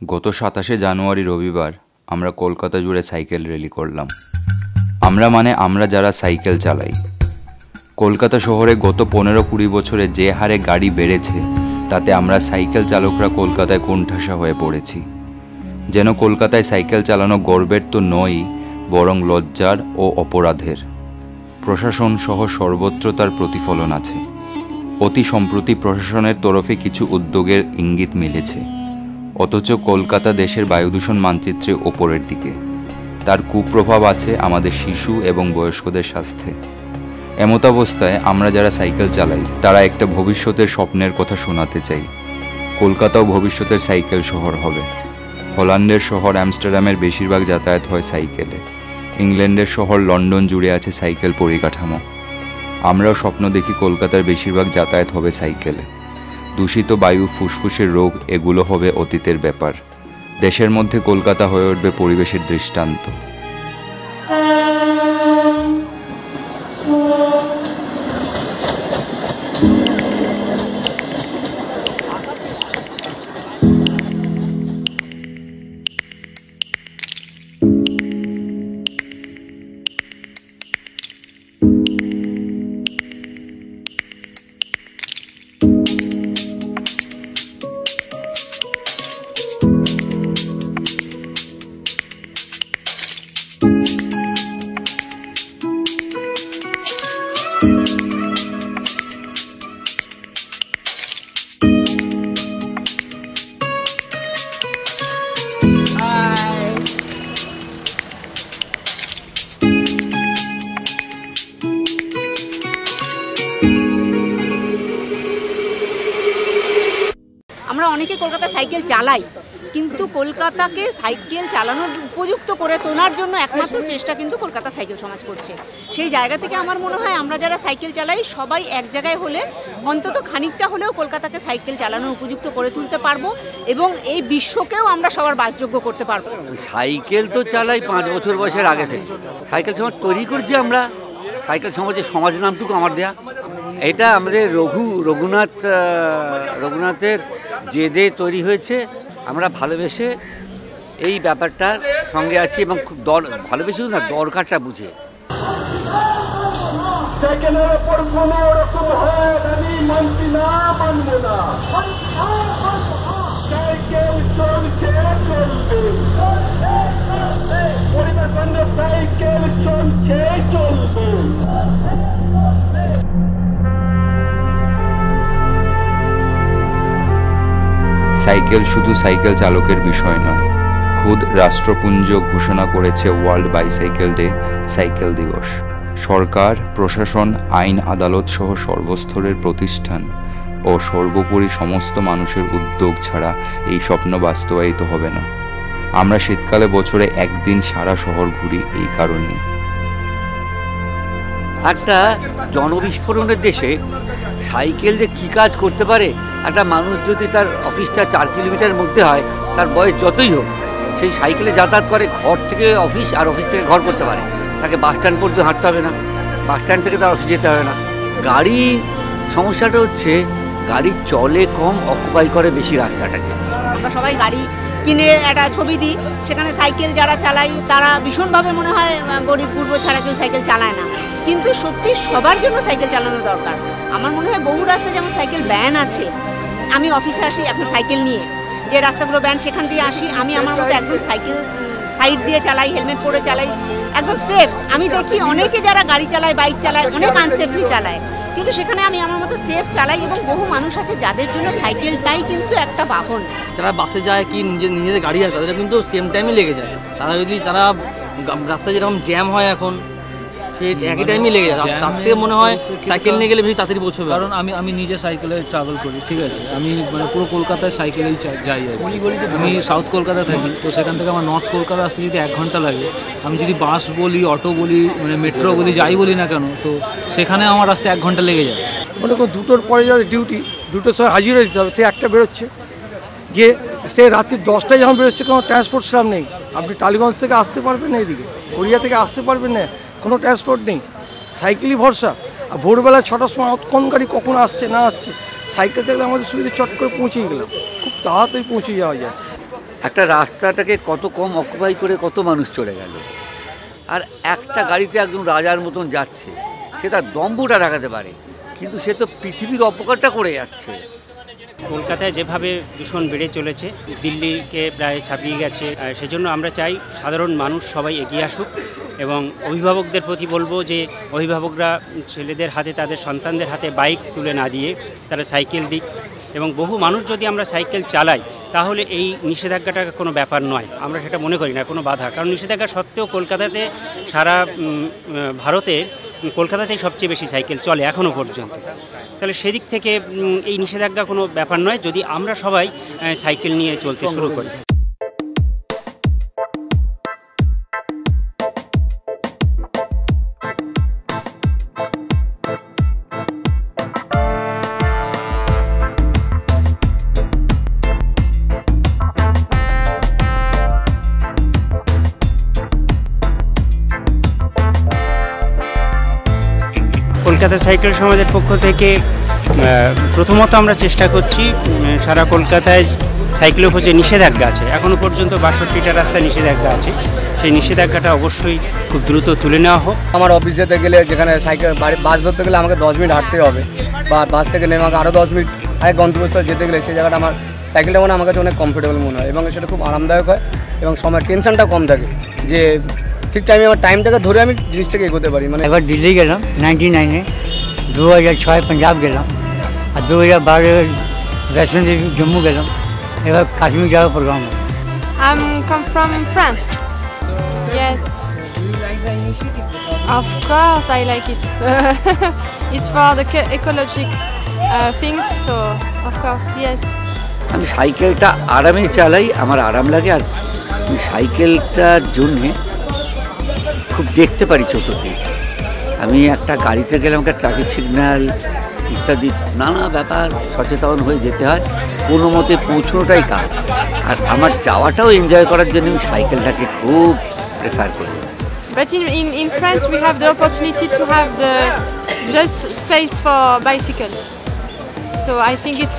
গত সাতাশে জানুয়ারি রবিবার আমরা কলকাতা জুড়ে সাইকেল র্যালি করলাম। আমরা মানে আমরা যারা সাইকেল চালাই। কলকাতা শহরে গত পনেরো কুড়ি বছরে যে হারে গাড়ি বেড়েছে, তাতে আমরা সাইকেল চালকরা কলকাতায় কোণঠাসা হয়ে পড়েছি। যেন কলকাতায় সাইকেল চালানো গর্বের তো নয়ই, বরং লজ্জার ও অপরাধের। প্রশাসন সহ সর্বত্র তার প্রতিফলন আছে। অতি সম্প্রতি প্রশাসনের তরফে কিছু উদ্যোগের ইঙ্গিত মিলেছে। অথচ কলকাতা দেশের বায়ুদূষণ মানচিত্রে ওপরের দিকে। তার কুপ্রভাব আছে আমাদের শিশু এবং বয়স্কদের স্বাস্থ্যে। এমতাবস্থায় আমরা যারা সাইকেল চালাই, তারা একটা ভবিষ্যতের স্বপ্নের কথা শোনাতে চাই। কলকাতাও ভবিষ্যতের সাইকেল শহর হবে। হল্যান্ডের শহর অ্যামস্টারডামের বেশিরভাগ যাতায়াত হয় সাইকেলে। ইংল্যান্ডের শহর লন্ডন জুড়ে আছে সাইকেল পরিকাঠামো। আমরাও স্বপ্ন দেখি কলকাতার বেশিরভাগ যাতায়াত হবে সাইকেলে। দূষিত বায়ু, ফুসফুসের রোগ, এগুলো হবে অতীতের ব্যাপার। দেশের মধ্যে কলকাতা হয়ে উঠবে পরিবেশের দৃষ্টান্ত। অনেকে কলকাতা সাইকেল চালাই কিন্তু কলকাতাকে সাইকেল চালানোর উপযুক্ত করে তোলার জন্য একমাত্র চেষ্টা কিন্তু কলকাতা সাইকেল সমাজ করছে। সেই জায়গা থেকে আমার মনে হয় আমরা যারা সাইকেল চালাই, সবাই এক জায়গায় হলে অন্তত খানিকটা হলেও কলকাতাকে সাইকেল চালানোর উপযুক্ত করে তুলতে পারব এবং এই বিশ্বকেও আমরা সবার বাসযোগ্য করতে পারব। সাইকেল তো চালাই পাঁচ বছর বয়সের আগে থেকে। সাইকেল সমাজ তৈরি করছি আমরা। সাইকেল সমাজের সমাজ নামটুকু আমার দেয়া। এটা আমাদের রঘু, রঘুনাথ রঘুনাথের জেদে তৈরি হয়েছে, আমরা ভালোবেসে এই ব্যাপারটার সঙ্গে আছি এবং খুব দর, ভালোবেসে না, দরকারটা বুঝে। চলবে। সাইকেল শুধু সাইকেল চালকের বিষয় নয়, খুদ রাষ্ট্রপুঞ্জ ঘোষণা করেছে ওয়ার্ল্ড বাইসাইকেল ডে সাইকেল দিবস। সরকার, প্রশাসন, আইন, আদালত সহ সর্বস্তরের প্রতিষ্ঠান ও সর্বোপরি সমস্ত মানুষের উদ্যোগ ছাড়া এই স্বপ্ন বাস্তবায়িত হবে না। আমরা শীতকালে বছরে একদিন সারা শহর ঘুরি এই কারণেই। একটা জনবিস্ফোরণের দেশে সাইকেল যে কী কাজ করতে পারে, একটা মানুষ যদি তার অফিসটা চার কিলোমিটারের মধ্যে হয়, তার বয়স যতই হোক, সেই সাইকেলে যাতায়াত করে ঘর থেকে অফিস আর অফিস থেকে ঘর করতে পারে। তাকে বাস স্ট্যান্ড পর্যন্ত হাঁটতে হবে না। বাস স্ট্যান্ড থেকে তার অফিস যেতে হবে না। গাড়ি, সমস্যাটা হচ্ছে, গাড়ি চলে কম অকুপাই করে বেশি রাস্তাটাকে। আমরা সবাই গাড়ি কিনে একটা ছবি দিই সেখানে সাইকেল যারা চালাই তারা ভীষণভাবে মনে হয় গরিব পূর্ব ছাড়া কেউ সাইকেল চালায় না। কিন্তু সত্যি সবার জন্য সাইকেল চালানো দরকার। আমার মনে হয় বহু রাস্তায় যেমন সাইকেল ব্যান আছে আমি অফিসে আসি এখন সাইকেল নিয়ে। যে রাস্তাগুলো ব্যান সেখান দিয়ে আসি আমি আমার মতো একদম সাইকেল সাইড দিয়ে চালাই হেলমেট পরে চালাই একদম সেফ। আমি দেখি অনেকে যারা গাড়ি চালায় বাইক চালায় অনেক আনসেফলি চালায়। কিন্তু সেখানে আমি আমার মতো সেফ চালাই এবং বহু মানুষ আছে যাদের জন্য সাইকেলটাই কিন্তু একটা বাহন। যারা বাসে যায় কি নিজে নিজেদের গাড়ি যায় তাদের কিন্তু সেম টাইমে লেগে যায়। তারা যদি তারা রাস্তায় যেরকম জ্যাম হয় এখন সেই একই টাইমে লেগে যায়। জ্যামে তার থেকে মনে হয় সাইকেল নিয়ে গেলে বেশি তাড়াতাড়ি পৌঁছবে। কারণ আমি আমি নিজে সাইকেলে ট্রাভেল করি ঠিক আছে? আমি মানে পুরো কলকাতায় সাইকেলেই যাই আর। আমি সাউথ কলকাতায় থাকি তো সেখান থেকে আমার নর্থ কলকাতা আসতে যদি এক ঘণ্টা লাগে আমি যদি বাস বলি অটো বলি মানে মেট্রো বলি যাই বলি না কেন তো সেখানে আমার রাস্তায় এক ঘণ্টা লেগে যায়। মনে করুন দুটোর পরে যাদের ডিউটি দুটোর সময় হাজির হয়ে হবে সে একটা বেরোচ্ছে। গিয়ে সে রাত্রি দশটায় যখন বেরোচ্ছে কোনো ট্রান্সপোর্ট সেরাম নেই। আপনি টালিগঞ্জ থেকে আসতে পারবেন না এদিকে গড়িয়া থেকে আসতে পারবেন না। কোনো ট্রান্সপোর্ট নেই। সাইকেলই ভরসা। আর ভোরবেলা ছটার সময় কোন গাড়ি কখন আসছে, না আসছে, সাইকেল থাকলে আমাদের সুবিধা চট করে পৌঁছেই গেলাম। খুব তাড়াতাড়ি পৌঁছে যাওয়া যায়। একটা রাস্তাটাকে কত কম অকুপাই করে কত মানুষ চলে গেল। আর একটা গাড়িতে একদম রাজার মতন যাচ্ছে, সে তার দম্ভটা দেখাতে পারে, কিন্তু সে তো পৃথিবীর অপকারটা করে যাচ্ছে। কলকাতায় যেভাবে দূষণ বেড়ে চলেছে, দিল্লিকে প্রায় ছাপিয়ে গেছে সেজন্য আমরা চাই সাধারণ মানুষ সবাই এগিয়ে আসুক এবং অভিভাবকদের প্রতি বলব যে অভিভাবকরা ছেলেদের হাতে, তাদের সন্তানদের হাতে বাইক তুলে না দিয়ে তারা সাইকেল দিক এবং বহু মানুষ যদি আমরা সাইকেল চালাই, তাহলে এই নিষেধাজ্ঞাটা কোনো ব্যাপার নয়। আমরা সেটা মনে করি না, কোনো বাধা। কারণ নিষেধাজ্ঞা সত্ত্বেও কলকাতাতে সারা ভারতে কলকাতাতেই সবচেয়ে বেশি সাইকেল চলে এখনও পর্যন্ত। তাহলে সেদিক থেকে এই নিষেধাজ্ঞা কোনো ব্যাপার নয়। যদি আমরা সবাই সাইকেল নিয়ে চলতে শুরু করি। কলকাতা সাইকেল সমাজের পক্ষ থেকে প্রথমত আমরা চেষ্টা করছি সারা কলকাতায় সাইকেলের উপর যে নিষেধাজ্ঞা আছে। এখনও পর্যন্ত বাষট্টিটা রাস্তায় নিষেধাজ্ঞা আছে। সেই নিষেধাজ্ঞাটা অবশ্যই খুব দ্রুত তুলে নেওয়া হোক। আমার অফিস যেতে গেলে যেখানে সাইকেল, বাড়ি, বাস ধরতে গেলে আমাকে দশ মিনিট হাঁটতে হবে বা বাস থেকে নেমে আমাকে আরও দশ মিনিট আরেক গন্তব্যস্থলে যেতে গেলে সেই জায়গাটা আমার, সাইকেলটা মনে আমার কাছে অনেক কমফোর্টেবল মনে হয় এবং সেটা খুব আরামদায়ক হয় এবং সময় টেনশনটা কম থাকে যে ঠিক টাইমে আমার টাইমটাকে ধরে আমি জিনিসটাকে এগোতে পারি মানে একবার দিল্লি গেলাম নাইনটি নাইনে দু হাজার ছয় পাঞ্জাব গেলাম আর দু হাজার বারো বৈষ্ণো দেবী জম্মু গেলাম এবার কাশ্মীর যাওয়ার program I'm come from France. Yes. Of course, I like it. it's for the co- ecologic uh, things, so of course, yes. আমি সাইকেলটা আরামে চালাই আমার আরাম লাগে আর আমি সাইকেলটার জন্যে খুব দেখতে পারি চতুর্দিক আমি একটা গাড়িতে গেলে আমাকে ট্রাফিক সিগন্যাল ইত্যাদি নানা ব্যাপার সচেতন হয়ে যেতে হয় কোনো মতে পৌঁছানোটাই কাজ আর আমার যাওয়াটাও এনজয় করার জন্য আমি সাইকেলটাকে খুব প্রেফার করি But in, in, in France, we have the opportunity to have the just space for bicycle. So I think it's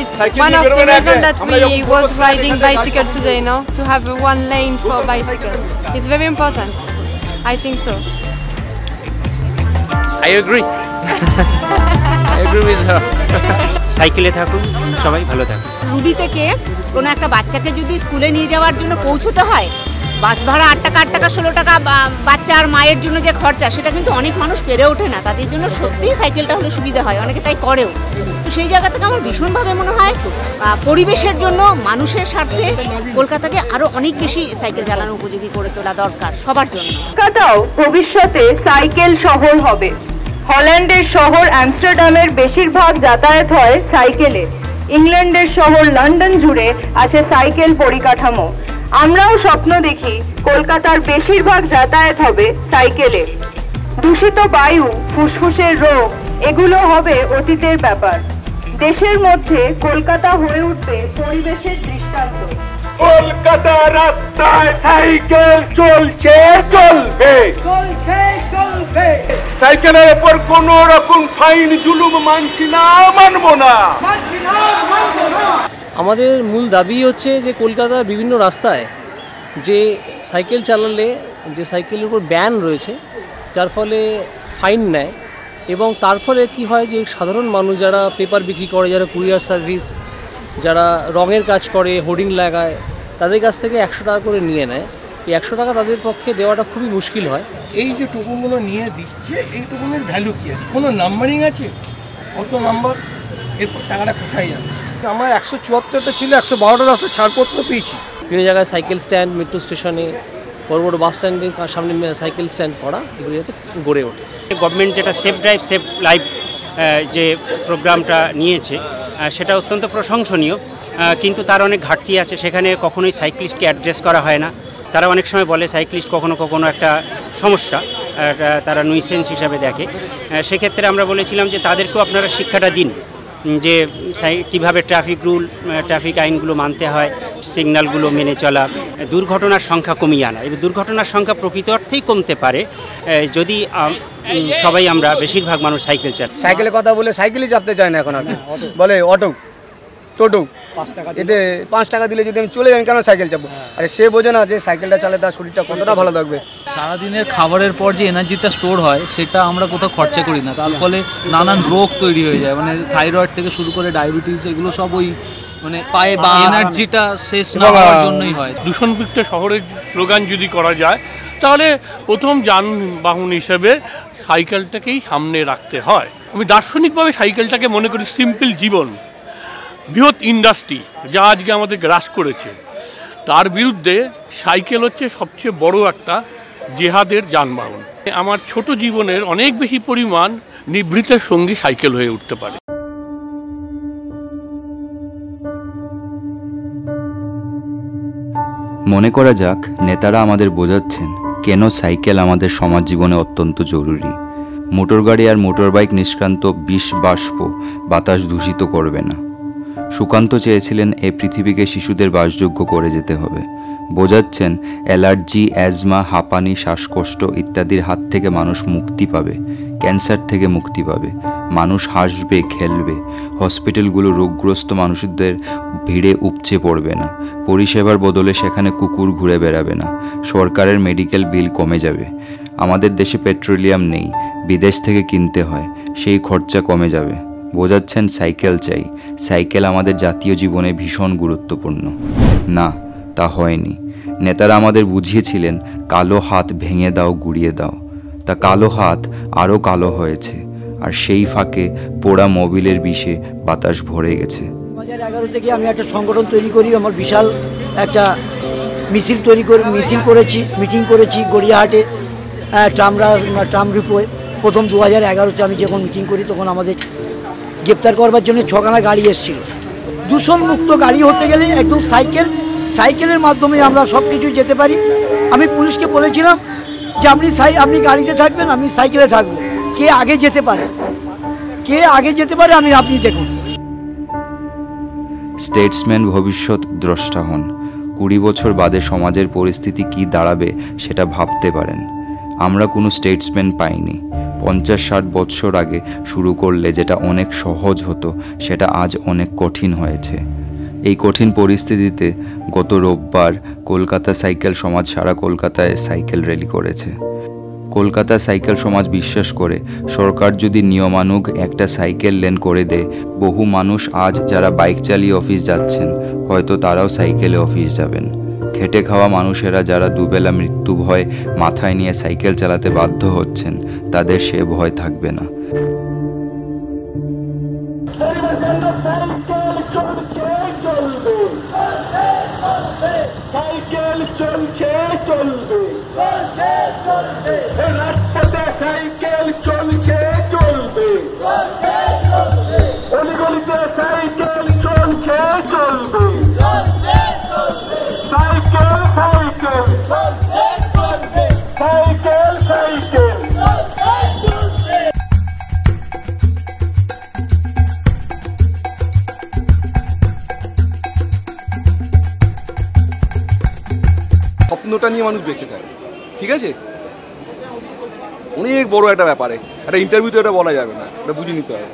it's one of the reasons that we was riding bicycle today, no? To have one lane for bicycle. It's very important. I think so. I agree. I agree with her. সাইকেলে থাকুন সবাই ভালো থাকুন Ruby থেকে কোনো একটা বাচ্চাকে যদি স্কুলে নিয়ে যাওয়ার জন্য পৌঁছতে হয় বাস ভাড়া আট টাকা আট টাকা, ষোলো টাকা বাচ্চা আর মায়ের জন্য যে খরচা, সেটা কিন্তু অনেক মানুষ পেরে ওঠে না। তাদের জন্য সত্যিই সাইকেলটা হলে সুবিধা হয়, অনেকে তাই করেও। তো সেই জায়গা থেকে আমার ভীষণভাবে মনে হয় পরিবেশের জন্য মানুষের স্বার্থে কলকাতাকে আরও অনেক বেশি সাইকেল চালানো উপযোগী করে তোলা দরকার সবার জন্য। কলকাতাও ভবিষ্যতে সাইকেল শহর হবে। হল্যান্ডের শহর অ্যামস্টারডামের বেশিরভাগ যাতায়াত হয় সাইকেলে। ইংল্যান্ডের শহর লন্ডন জুড়ে আছে সাইকেল পরিকাঠামো। আমরাও স্বপ্ন দেখি কলকাতার বেশিরভাগ যাতায়াত হবে সাইকেলে। দূষিত বায়ু ফুসফুসের রোগ এগুলো হবে অতীতের ব্যাপার। দেশের মধ্যে কলকাতা হয়ে উঠবে পরিবেশের দৃষ্টান্ত। কলকাতা রাস্তায় সাইকেল চলছে চলবে। চলছে চলবে। সাইকেলের উপর কোন রকম ফাইন জুলুম মানছি না মানবো না। আমাদের মূল দাবি হচ্ছে যে কলকাতার বিভিন্ন রাস্তায় যে সাইকেল চালালে, যে সাইকেলের উপর ব্যান রয়েছে, যার ফলে ফাইন নেয় এবং তার ফলে কি হয় যে সাধারণ মানুষ যারা পেপার বিক্রি করে, যারা কুরিয়ার সার্ভিস, যারা রঙের কাজ করে, হোর্ডিং লাগায়, তাদের কাছ থেকে একশো টাকা করে নিয়ে নেয়। এই একশো টাকা তাদের পক্ষে দেওয়াটা খুবই মুশকিল হয়। এই যে টুকুনগুলো নিয়ে দিচ্ছে, এই টুকুনের ভ্যালু কি আছে? কোনো নাম্বারিং আছে? কত নাম্বার এরপর টাকাটা কোথায় যাচ্ছে? আমার একশো চুয়াত্তরটা ছিল একশো বারোটা রাস্তা ছাড়পত্র পেয়েছি। বিভিন্ন জায়গায় সাইকেল স্ট্যান্ড মেট্রো স্টেশনে বড় বড় বাস স্ট্যান্ডের সামনে সাইকেল স্ট্যান্ড করা এগুলো যাতে গড়ে ওঠে। গভর্নমেন্ট যেটা সেফ ড্রাইভ সেফ লাইফ যে প্রোগ্রামটা নিয়েছে সেটা অত্যন্ত প্রশংসনীয়। কিন্তু তার অনেক ঘাটতি আছে সেখানে কখনোই সাইক্লিস্টকে অ্যাড্রেস করা হয় না। তারা অনেক সময় বলে সাইক্লিস্ট কখনো কখনো একটা সমস্যা তারা নুইসেন্স হিসাবে দেখে। সেক্ষেত্রে আমরা বলেছিলাম যে তাদেরকেও আপনারা শিক্ষাটা দিন। যে কীভাবে ট্রাফিক রুল ট্রাফিক আইনগুলো মানতে হয়, সিগন্যালগুলো মেনে চলা, দুর্ঘটনার সংখ্যা কমিয়ে আনা। এবং দুর্ঘটনার সংখ্যা প্রকৃত অর্থেই কমতে পারে যদি সবাই আমরা বেশিরভাগ মানুষ সাইকেল চালাই। সাইকেলের কথা বলে সাইকেলই চাপতে চায় না এখন আর বলে অটো, টোটো। এতে পাঁচ টাকা দিলে যদি আমি চলে যাই কেন সাইকেল চাপবো? আরে সে বোঝে না যে সাইকেলটা চালে তার শরীরটা কতটা ভালো থাকবে। সারাদিনের খাবারের পর যে এনার্জিটা স্টোর হয় সেটা আমরা কোথাও খরচা করি না। তার ফলে নানান রোগ তৈরি হয়ে যায়। মানে থাইরয়েড থেকে শুরু করে ডায়াবেটিস এগুলো সব ওই মানে পায়ে বা এনার্জিটা শেষ না হওয়ার জন্যই হয়। দূষণমুক্ত শহরের স্লোগান যদি করা যায় তাহলে প্রথম যানবাহন হিসেবে সাইকেলটাকেই সামনে রাখতে হয়। আমি দার্শনিকভাবে সাইকেলটাকে মনে করি সিম্পল জীবন। বৃহৎ ইন্ডাস্ট্রি যা আজকে আমাদের গ্রাস করেছে। তার বিরুদ্ধে সাইকেল হচ্ছে সবচেয়ে বড় একটা জেহাদের যানবাহন। আমার ছোট জীবনের অনেক বেশি পরিমাণ নিভৃতের সঙ্গী সাইকেল হয়ে উঠতে পারে। মনে করা যাক, নেতারা আমাদের বোঝাচ্ছেন কেন সাইকেল আমাদের সমাজ জীবনে অত্যন্ত জরুরি। মোটরগাড়ি আর মোটরবাইক নিষ্ক্রান্ত বিষ বাষ্প বাতাস দূষিত করবে না। সুকান্ত চেয়েছিলেন এই পৃথিবীকে শিশুদের বাসযোগ্য করে যেতে হবে। বোঝাচ্ছেন, অ্যালার্জি, অ্যাজমা, হাঁপানি, শ্বাসকষ্ট ইত্যাদির হাত থেকে মানুষ মুক্তি পাবে, ক্যান্সার থেকে মুক্তি পাবে, মানুষ হাসবে, খেলবে, হসপিটালগুলো রোগগ্রস্ত মানুষদের ভিড়ে উপচে পড়বে না, পরিষেবার বদলে সেখানে কুকুর ঘুরে বেড়াবে না, সরকারের মেডিকেল বিল কমে যাবে, আমাদের দেশে পেট্রোলিয়াম নেই, বিদেশ থেকে কিনতে হয়, সেই খরচা কমে যাবে। বোঝাচ্ছেন সাইকেল চাই। সাইকেল আমাদের জাতীয় জীবনে ভীষণ গুরুত্বপূর্ণ। না, তা হয়নি। নেতারা আমাদের বুঝিয়েছিলেন, কালো হাত ভেঙে দাও, গুড়িয়ে দাও। তা কালো হাত আরও কালো হয়েছে, আর সেই ফাঁকে পোড়া মোবিলের বিষে বাতাস ভরে গেছে। হাজার এগারো থেকে আমি একটা সংগঠন তৈরি করি, আমার বিশাল একটা মিছিল তৈরি করে, মিছিল করেছি, মিটিং করেছি গড়িয়াহাটে ট্রামরা ট্রাম রিপোয় প্রথম দু হাজার এগারোতে আমি যখন মিটিং করি, তখন আমাদের গ্রেপ্তার করবার জন্য ছখানা গাড়ি এসেছিল। দূষণমুক্ত গাড়ি হতে গেলে একদম সাইকেল, সাইকেলের মাধ্যমে আমরা সব কিছু যেতে পারি। আমি পুলিশকে বলেছিলাম যে আপনি সাই, আপনি গাড়িতে থাকবেন, আমি সাইকেলে থাকব। কে আগে যেতে পারে? কে আগে যেতে পারে আমি, আপনি দেখুন। স্টেটসম্যান ভবিষ্যৎ দ্রষ্টা হন কুড়ি বছর বাদে সমাজের পরিস্থিতি কি দাঁড়াবে সেটা ভাবতে পারেন। আমরা কোনো স্টেটসম্যান পাইনি। পঞ্চাশ ষাট বৎসর আগে শুরু করলে যেটা অনেক সহজ হতো, সেটা আজ অনেক কঠিন হয়েছে। এই কঠিন পরিস্থিতিতে গত রোববার কলকাতা সাইকেল সমাজ সারা কলকাতায় সাইকেল র্যালি করেছে। কলকাতা সাইকেল সমাজ বিশ্বাস করে, সরকার যদি নিয়মানুগ একটা সাইকেল লেন করে দেয় বহু মানুষ আজ যারা বাইক চালিয়ে অফিস যাচ্ছেন, হয়তো তারাও সাইকেলে অফিস যাবেন। খেটে খাওয়া মানুষেরা যারা দুবেলা মৃত্যু ভয় মাথায় নিয়ে সাইকেল চালাতে বাধ্য হচ্ছেন, তাদের সে ভয় থাকবে না। মানুষ বেঁচে থাকে। ঠিক আছে? অনেক বড় একটা ব্যাপারে। একটা ইন্টারভিউতে এটা বলা যাবে না। এটা বুঝে নিতে হবে।